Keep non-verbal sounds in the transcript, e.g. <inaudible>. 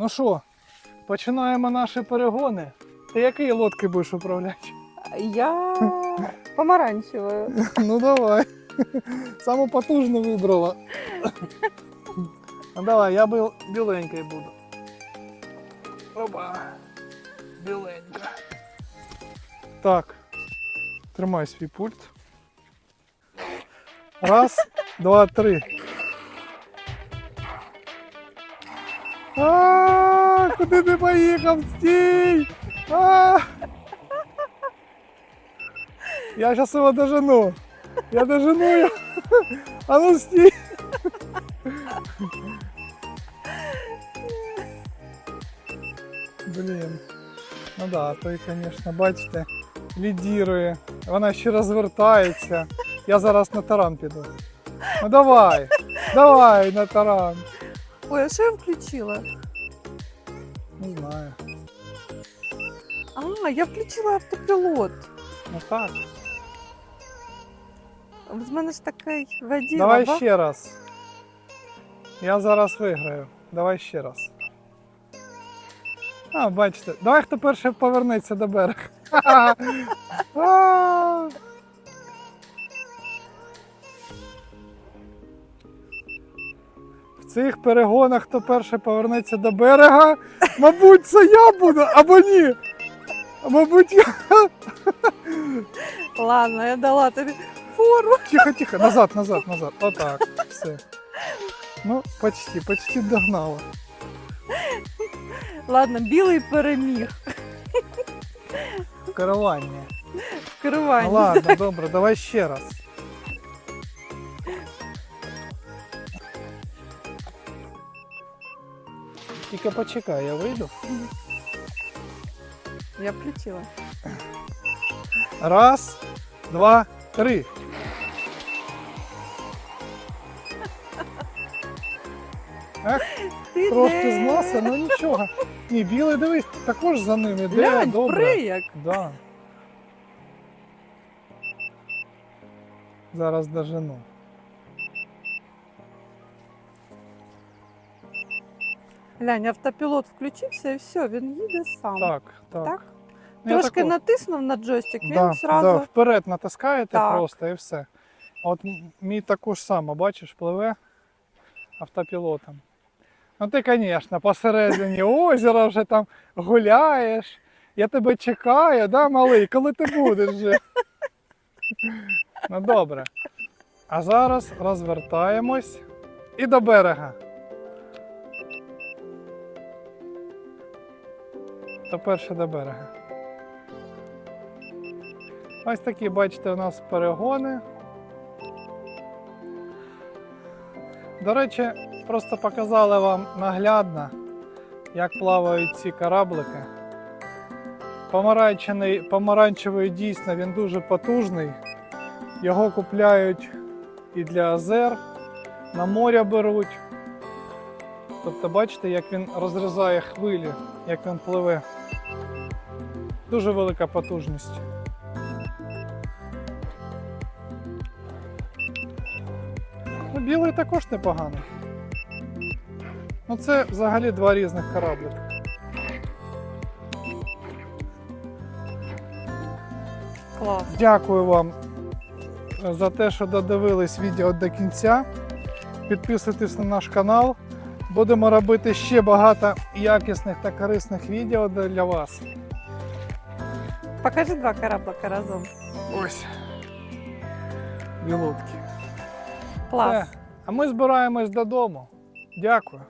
Ну що, починаємо наші перегони. Ти який лодки будеш управляти? Я помаранчевою. <laughs> Ну давай. Саму потужну вибрала. Ну давай, я бил біленький буду. Опа. Біленька. Так. Тримай свій пульт. Раз, два, три. А, куди ти поїхав? Стій! А! Я зараз його дожену. Я дожену його. А ну стій. Блін. Ну да, той, звісно, бачите, лідірує. Вона ще розвертається. Я зараз на таран піду. Ну давай, давай на таран. Ой, а що я включила? Не знаю. А, я включила автопілот. Ну так. З мене ж такий воділа. Давай ба- ще раз. Я зараз виграю. Давай ще раз. А, бачите. Давай хто перший повернеться до берега. <laughs> цих перегонах хто перший повернеться до берега, мабуть, це я буду, або ні. Мабуть, я. Ладно, я дала тобі фору. Тихо, тихо, назад, назад, назад. Отак. Все. Ну, почти, почти догнала. Ладно, білий переміг Керування. в Ну, ладно, добре, давай ще раз. Тільки почекай, я вийду. Я включила. Раз, два, три. Ех, Ти трошки де? з носа, ну нічого. Ні, білий дивись, також за ним іде. Глянь, добре. прияк. Да. Зараз дожену. Глянь, автопілот включився і все, він їде сам. Так, так. Так? Ну, я Трошки також- натиснув на джойстик, він да, сразу. да, вперед натискаєте Так. просто і все. От м- мій також само, бачиш, пливе автопілотом. Ну ти, звісно, посередині <laughs> озера вже там гуляєш. Я тебе чекаю, да, малий, коли ти будеш вже. Ну добре. А зараз розвертаємось і до берега. То перше до берега. Ось такі, бачите, у нас перегони. До речі, просто показали вам наглядно, як плавають ці кораблики. Помаранчевий, помаранчевий дійсно він дуже потужний. Його купляють і для озер, на моря беруть. Тобто, бачите, як він розрізає хвилі, як він пливе. Дуже велика потужність. Ну, білий також непоганий. Ну, це взагалі два різних кораблики. Клас. Дякую вам за те, що додивились відео до кінця. Підписуйтесь на наш канал. Будемо робити ще багато якісних та корисних відео для вас. Покажи два кораблика разом. Ось. Білотки. Клас. Все. А ми збираємось додому. Дякую.